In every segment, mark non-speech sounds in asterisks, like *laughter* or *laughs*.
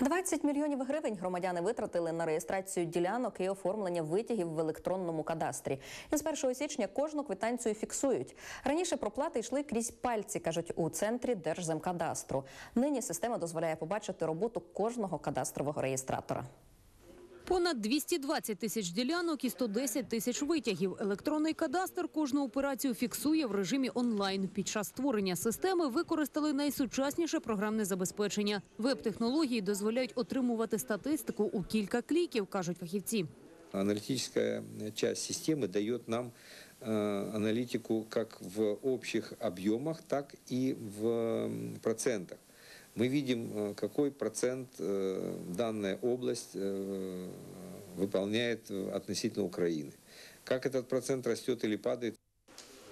20 мільйонів гривень громадяни витратили на реєстрацію ділянок і оформлення витягів в електронному кадастрі. І з 1 січня кожну квитанцію фіксують. Раніше проплати йшли крізь пальці, кажуть у центрі Держземкадастру. Нині система дозволяє побачити роботу кожного кадастрового реєстратора. Понад 220 тисяч ділянок і 110 тисяч витягів. Електронний кадастр кожну операцію фіксує в режимі онлайн. Під час створення системи використали найсучасніше програмне забезпечення. Веб-технології дозволяють отримувати статистику у кілька кліків, кажуть фахівці. Аналитическая часть системы дает нам э, аналитику как в общих объемах, так и в м, процентах. Мы видим, э, какой процент э, данная область э, выполняет э, относительно Украины. Как этот процент растет или падает,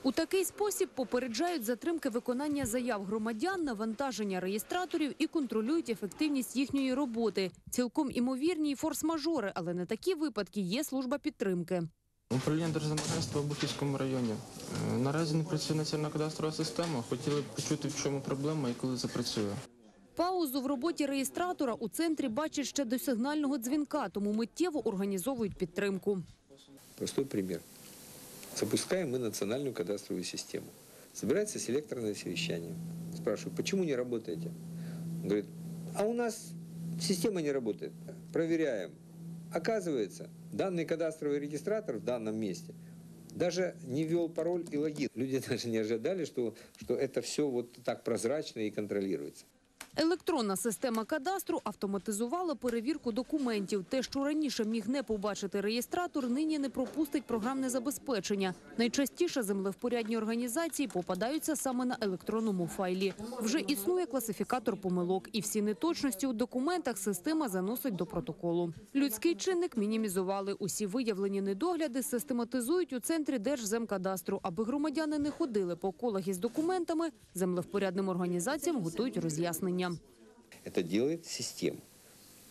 У такий спосіб попереджають затримки виконання заяв громадян, навантаження реєстраторів і контролюють ефективність їхньої роботи. Цілком імовірні й форс-мажори, але на такі випадки є служба підтримки. Управління Держземагентства в Бухівському районі. Е, Наразі не працює національна кадастрова система. Хотіли б почути, в чому проблема і коли запрацює. Паузу в роботі реєстратора у центрі бачать ще до сигнального дзвінка, тому миттєво організовують підтримку. Простой пример. Запускаем мы национальную кадастровую систему. Собирается селекторное совещание. Спрашиваю, почему не работаете? Он говорит, а у нас система не работает. Проверяем. Оказывается, данный кадастровый регистратор в данном месте даже не ввел пароль и логин. Люди *laughs* даже не ожидали, что, что это все вот так прозрачно и контролируется. Електронна система кадастру автоматизувала перевірку документів. Те, що раніше міг не побачити реєстратор, нині не пропустить програмне забезпечення. Найчастіше землевпорядні організації попадаються саме на електронному файлі. Вже існує класифікатор помилок, і всі неточності у документах система заносить до протоколу. Людський чинник мінімізували. Усі виявлені недогляди систематизують у центрі Держземкадастру, аби громадяни не ходили по колах із документами. Землевпорядним організаціям готують роз'яснення. Это делает система.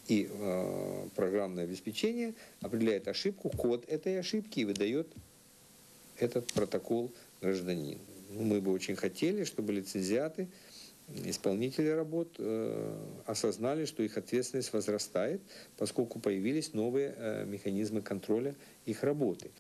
И э, программное обеспечение определяет ошибку, код этой ошибки и выдает этот протокол гражданину. Ну, Мы бы очень хотели, чтобы лицензиаты, исполнители работ э, осознали, что их ответственность возрастает, поскольку появились новые э, механизмы контроля их работы.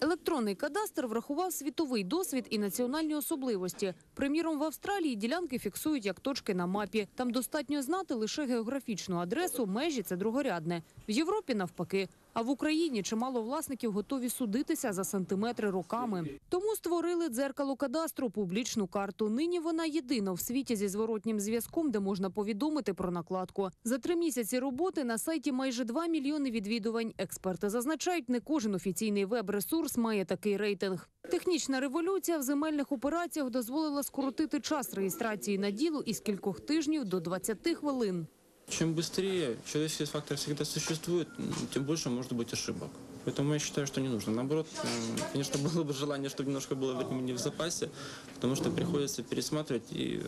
Електронний кадастр врахував світовий досвід і національні особливості. Приміром, в Австралії ділянки фіксують як точки на мапі. Там достатньо знати лише географічну адресу, межі це другорядне. В Європі навпаки. А в Україні чимало власників готові судитися за сантиметри роками. Тому створили дзеркало кадастру, публічну карту. Нині вона єдина в світі зі зворотнім зв'язком, де можна повідомити про накладку. За три місяці роботи на сайті майже 2 мільйони відвідувань. Експерти зазначають, не кожен офіційний веб-ресурс має такий рейтинг. Технічна революція в земельних операціях дозволила скоротити час реєстрації на діло із кількох тижнів до 20 хвилин. Чем быстрее человеческий фактор всегда существует, м, тем больше может быть ошибок. Поэтому я считаю, что не нужно. Наоборот, м, конечно, *laughs* было бы желание, чтобы немножко было времени в запасе, потому что приходится пересматривать и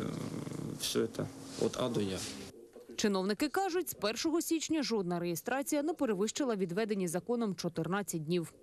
все это от А до Я. Чиновники кажуть, з 1 січня жодна реєстрація не перевищила відведені законом 14 днів.